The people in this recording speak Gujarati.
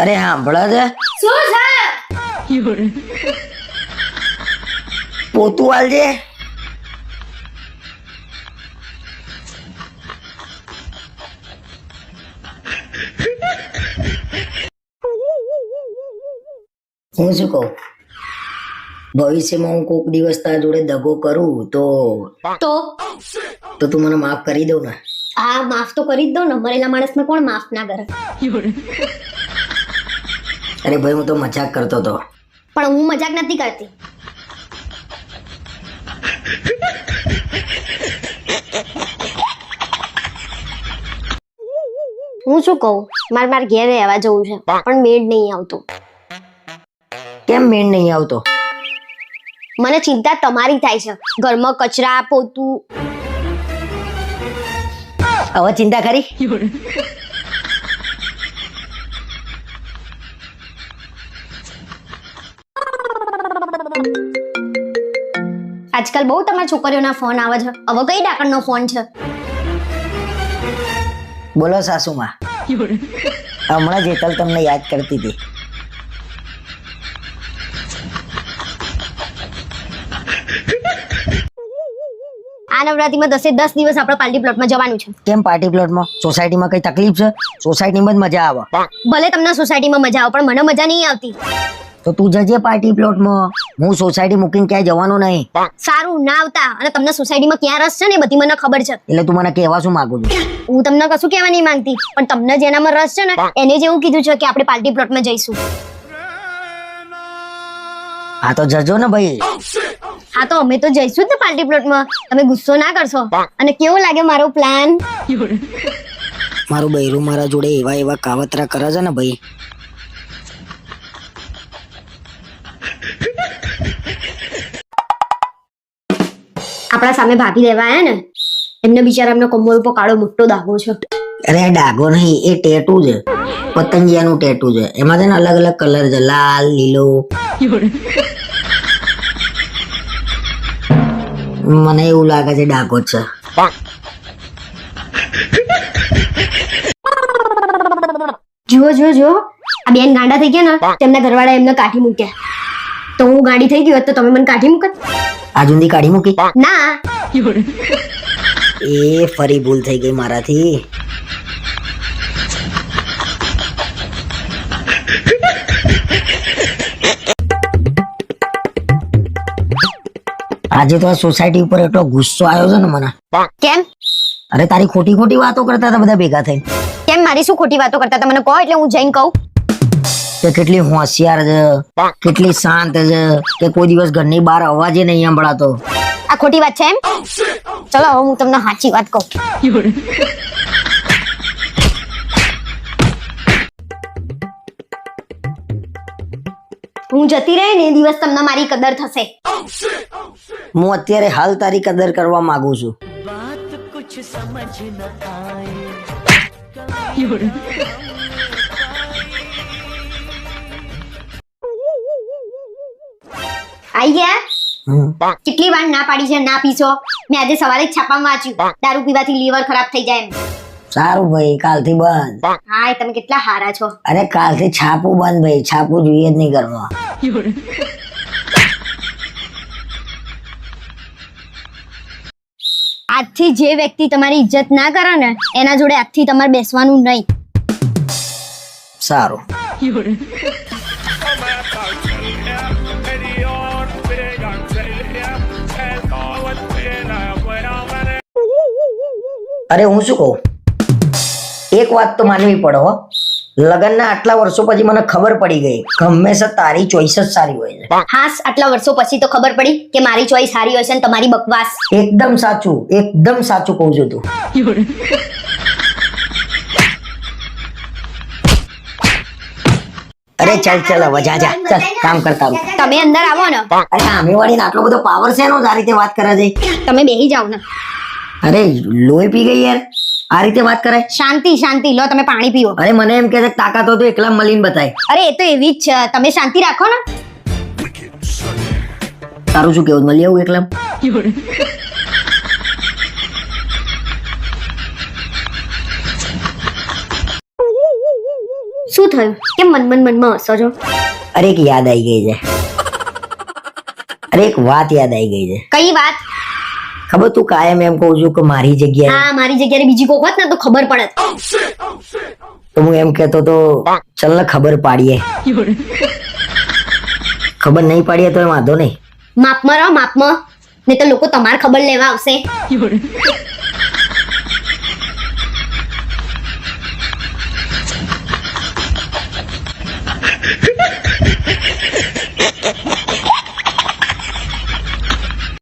અરે સાંભળે છે. શું છે? પોતું આલજે. હું શું કહું? ભવિષ્યમાં હું કોક દિવસ તારા જોડે દગો કરું તો તો? તો તું મને માફ કરી દઉં ને. આ માફ તો કરી જ દઉં ને. મરેલા માણસને કોણ માફ ના કરે? અરે ભાઈ હું તો મજાક કરતો હતો. પણ હું મજાક નથી કરતી. હું શું કહું? મારે મારે ઘેર રહેવા જવું છે પણ મેળ નહીં આવતો. કેમ મેળ નહીં આવતો? મને ચિંતા તમારી થાય છે. ઘરમાં કચરા પોતું. હવે ચિંતા કરી આજકાલ બહુ તમારા છોકરીઓના ફોન આવે છે. હવે કઈ ડાકણનો ફોન છે? બોલો સાસુમાં. હમણાં જેતલ તમને યાદ કરતી હતી. આ નવરાત્રીમાં દસે દસ દિવસ આપણે પાર્ટી પ્લોટમાં જવાનું છે. કેમ પાર્ટી પ્લોટમાં? સોસાયટીમાં કઈ તકલીફ છે? સોસાયટીમાં જ મજા આવે. ભલે તમને સોસાયટીમાં મજા આવે પણ મને મજા નહીં આવતી. તો તું જજે પાર્ટી પ્લોટમાં. હું સોસાયટી મૂકીને ક્યાંય જવાનું નહીં. સારું ના આવતા. અને તમને સોસાયટીમાં ક્યાં રસ છે ને બધી મને ખબર છે. એટલે તું મને કહેવા શું માંગુ છું? હું તમને કશું કહેવા નહીં માંગતી પણ તમને જેનામાં રસ છે ને એને જ એવું કીધું છે કે આપણે પાર્ટી પ્લોટમાં જઈશું. હા તો જજો ને ભાઈ. હા તો અમે તો જઈશું જ ને પાર્ટી પ્લોટમાં. તમે ગુસ્સો ના કરશો. અને કેવો લાગે મારો પ્લાન મારું બૈરું મારા જોડે એવા એવા કાવતરા કરે છે ને ભાઈ. આપણા સામે ભાભી લેવા આયા ને એમને બિચારા એમનો કમર ઉપર કાળો મોટો દાગો છે. અરે આ ડાઘો નહીં એ ટેટુ છે. પતંગિયાનું ટેટુ છે. એમાં છે ને અલગ અલગ કલર છે લાલ લીલો. મને એવું લાગે છે ડાઘો છે. જુઓ જુઓ જુઓ. આ બેન ગાંડા થઈ ગયા ને તેમના ઘરવાળા એમને કાઢી મૂક્યા. તો હું ગાડી થઈ ગઈ હોત તો તમે મને કાઢી મૂકત? આજુંદી કાઢી મૂકી. ના. એ ફરી ભૂલ થઈ ગઈ મારાથી. આજે તો આ સોસાયટી ઉપર એટલો ગુસ્સો આવ્યો છે ને મને. કેમ? અરે તારી ખોટી ખોટી વાતો કરતા હતા બધા ભેગા થઈ કેમ મારી શું ખોટી વાતો કરતા હતા? મને કહો એટલે હું જઈને કહું. કે કેટલી હોશિયાર છે કેટલી શાંત છે કે કોઈ દિવસ ઘરની બહાર અવાજે નહીં સંભળાતો. આ ખોટી વાત છે એમ? ચલો હવે હું તમને સાચી વાત કહું. હું જતી રહી ને એ દિવસ તમને મારી કદર થશે. હું અત્યારે હાલ તારી કદર કરવા માંગુ છું. આઈ ગયા કેટલી વાર ના પાડી છે ના પીશો? મેં આજે સવારે જ છાપામાં વાંચ્યું. દારૂ પીવાથી લીવર ખરાબ થઈ જાય એમ. સારું ભાઈ કાલથી બંધ. હા એ તમે કેટલા હારા છો. અરે કાલથી છાપું બંધ ભાઈ છાપું જોઈએ જ નહીં ઘરમાં. આજથી જે વ્યક્તિ તમારી ઇજ્જત ના કરે ને એના જોડે આજથી તમારે બેસવાનું નહીં. સારું. અરે હું શું કહું? એક વાત તો માનવી પડે હો. લગ્નના આટલા વર્ષો પછી મને ખબર પડી ગઈ હંમેશા તારી ચોઈસ જ સારી હોય છે. હાસ આટલા વર્ષો પછી તો ખબર પડી કે મારી ચોઈસ સારી હશે ને તમારી બકવાસ. એકદમ સાચું એકદમ સાચું કહું છું તું. અરે ચાલ ચાલ હવે જા જા. ચાલ કામ કરતા રહો. તમે અંદર આવો ને. અરે સામે વાળી આટલો બધો પાવર છે એનો આ રીતે વાત કરે છે? તમે બેહી જાઓ ને. અરે લોહી પી ગઈ યાર. આ રીતે વાત કરે? શાંતિ શાંતિ. લો તમે પાણી પીઓ. અરે મને એમ કે છે તાકાત તો એકલા મળીને બતાય. અરે એ તો એવી જ છે. તમે શાંતિ રાખો ને. તારું શું કેવું મળી આવું એકલા? શું થયું? કેમ મન મન મનમાં હસો છો? અરે એક યાદ આવી ગઈ છે. અરે એક વાત યાદ આવી ગઈ છે. કઈ વાત? ખબર તું કાયમ એમ કહું છું કે મારી જગ્યાએ હા મારી જગ્યાએ બીજી કોક હોત ને તો ખબર પડત. તો હું એમ કહેતો તો ચલ ને ખબર પાડીએ. ખબર નહીં પાડીએ તો એ વાંધો નહીં. માપમાં રહો માપમાં નહીં તો લોકો તમારે ખબર લેવા આવશે.